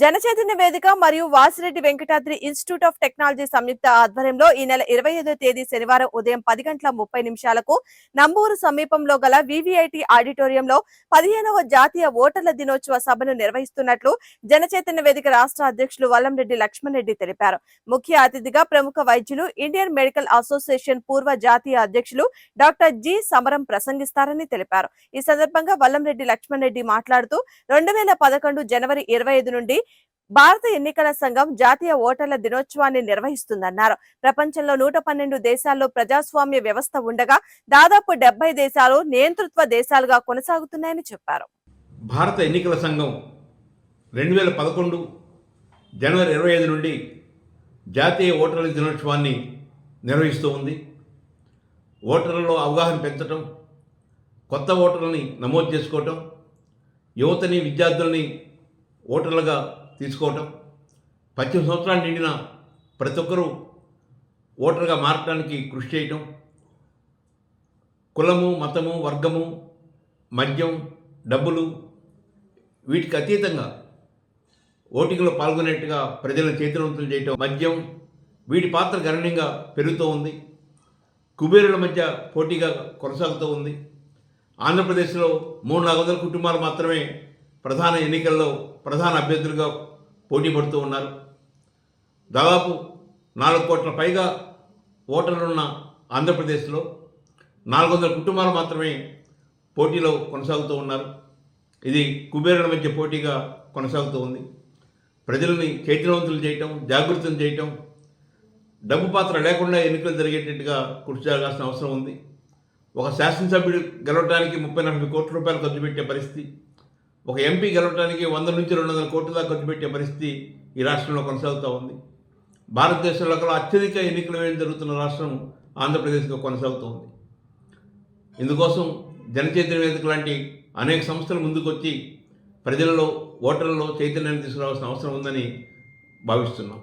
జనచైతన్య వేదిక మరియు Vasireddy Venkatadri institute of technology సంయుక్త ఆధ్వర్యంలో ఈ నెల ఇరవై ఐదో తేదీ శనివారం ఉదయం పది గంటల ముప్పై నిమిషాలకు నంబూరు సమీపంలో గల వివిఐటి ఆడిటోరియంలో పదిహేనవ జాతీయ ఓటర్ల దినోత్సవ సభను నిర్వహిస్తున్నట్లు జనచైతన్య వేదిక రాష్ట్ర అధ్యక్షులు వల్లంరెడ్డి లక్ష్మణ్ రెడ్డి తెలిపారు. ముఖ్య అతిథిగా ప్రముఖ వైద్యులు ఇండియన్ మెడికల్ అసోసియేషన్ పూర్వ జాతీయ అధ్యక్షులు డాక్టర్ జి సమరం ప్రసంగిస్తారని తెలిపారు. ఈ సందర్భంగా వల్లంరెడ్డి లక్ష్మణ్ రెడ్డి మాట్లాడుతూ రెండు వేల పదకొండు జనవరి ఇరవై ఐదు నుండి భారత ఎన్నికల సంఘం జాతీయ ఓటర్ల దినోత్సవాన్ని నిర్వహిస్తుందన్నారు. ప్రపంచంలో నూట పన్నెండు దేశాల్లో ప్రజాస్వామ్య వ్యవస్థ ఉండగా దాదాపు డెబ్బై దేశాలు నియంతృత్వ దేశాలుగా కొనసాగుతున్నాయని చెప్పారు. భారత ఎన్నికల సంఘం రెండు వేల పదకొండు జనవరి ఇరవై ఐదు నుండి జాతీయ ఓటర్ల దినోత్సవాన్ని నిర్వహిస్తూ ఉంది. ఓటర్లలో అవగాహన పెంచడం కొత్త ఓటర్లని నమోదు చేసుకోవటం యువతని విద్యార్థులని ఓటర్లుగా తీసుకోవటం. పద్దెనిమిది సంవత్సరాలు నిండిన ప్రతి ఒక్కరూ ఓటర్గా మారటానికి కృషి చేయటం. కులము మతము వర్గము మద్యం డబ్బులు వీటికి అతీతంగా ఓటింగ్లో పాల్గొనేట్టుగా ప్రజలను చైతన్యవంతులు చేయటం. మద్యం వీటి పాత్ర గణనీయంగా పెరుగుతూ ఉంది. కుబేరుల మధ్య పోటీగా కొనసాగుతూ ఉంది. ఆంధ్రప్రదేశ్లో మూడు నాలుగు వందల కుటుంబాలు మాత్రమే ప్రధాన ఎన్నికల్లో ప్రధాన అభ్యర్థులుగా పోటీ పడుతూ ఉన్నారు. దాదాపు నాలుగు కోట్ల పైగా ఓటర్లున్న ఆంధ్రప్రదేశ్లో నాలుగు వందల కుటుంబాలు మాత్రమే పోటీలో కొనసాగుతూ ఉన్నారు. ఇది కుబేరుల మధ్య పోటీగా కొనసాగుతూ ఉంది. ప్రజల్ని చైతన్యవంతులు చేయటం జాగృతం చేయటం డబ్బు పాత్ర లేకుండా ఎన్నికలు జరిగేటట్టుగా కృషి జరగాల్సిన అవసరం ఉంది. ఒక శాసనసభ్యుడు గెలవడానికి ముప్పై నలభై కోట్ల రూపాయలు ఖర్చు పెట్టే పరిస్థితి ఒక ఎంపీ గెలవడానికి వంద నుంచి రెండు వందల కోట్ల దాకా ఖర్చు పెట్టే పరిస్థితి ఈ రాష్ట్రంలో కొనసాగుతూ ఉంది. భారతదేశంలో కూడా అత్యధిక ఎన్నికల వ్యయం జరుగుతున్న రాష్ట్రం ఆంధ్రప్రదేశ్గా కొనసాగుతూ ఉంది. ఇందుకోసం జనచైతన్య వేదిక లాంటి అనేక సంస్థలు ముందుకొచ్చి ప్రజలలో ఓటర్లలో చైతన్యాన్ని తీసుకురావాల్సిన అవసరం ఉందని భావిస్తున్నాం.